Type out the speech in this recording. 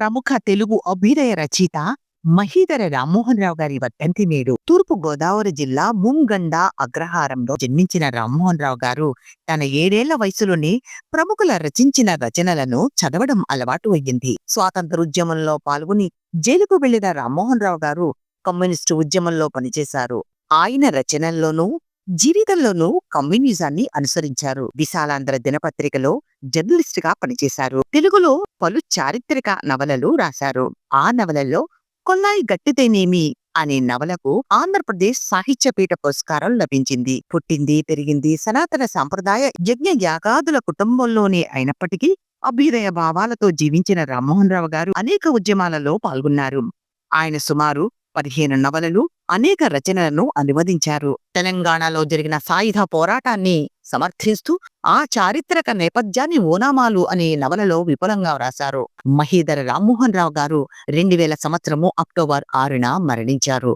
ప్రముఖ తెలుగు అభ్యుదయ రచయిత మహీధర రామ్మోహన్ రావు గారి వర్ధంతి నేడు తూర్పు గోదావరి జిల్లా ముంగండ అగ్రహారంలో జన్మించిన రామ్మోహన్ రావు గారు తన ఏడేళ్ళ వయసులోనే ప్రముఖుల రచించిన రచనలను చదవడం అలవాటు అయ్యింది. స్వాతంత్ర ఉద్యమంలో పాల్గొని జైలుకు వెళ్ళిన రామ్మోహన్ రావు గారు కమ్యూనిస్టు ఉద్యమంలో పనిచేశారు. ఆయన రచనల్లోనూ జీవితంలోనూ కమ్యూనిజాన్ని అనుసరించారు. విశాలాంధ్ర దినపత్రికలో జర్నలిస్ట్గా పనిచేశారు. తెలుగులో పలు చారిత్రక నవలలు రాశారు. ఆ నవలలో కొల్లాయి గట్టితేనేమి అనే నవలకు ఆంధ్రప్రదేశ్ సాహిత్యపీఠ పురస్కారం లభించింది. పుట్టింది పెరిగింది సనాతన సాంప్రదాయ యజ్ఞ యాగాదుల కుటుంబంలోనే అయినప్పటికీ అభ్యుదయ భావాలతో జీవించిన రామ్మోహన్ రావు గారు అనేక ఉద్యమాలలో పాల్గొన్నారు. ఆయన సుమారు పదిహేను నవలలు అనేక రచనలను అనువదించారు. తెలంగాణలో జరిగిన సాయుధ పోరాటాన్ని సమర్థిస్తూ ఆ చారిత్రక నేపథ్యాన్ని ఓనామాలు అనే నవలలో విపులంగా వ్రాశారు. మహీధర రామ్మోహన్ రావు గారు రెండు వేల సంవత్సరము అక్టోబర్ ఆరున మరణించారు.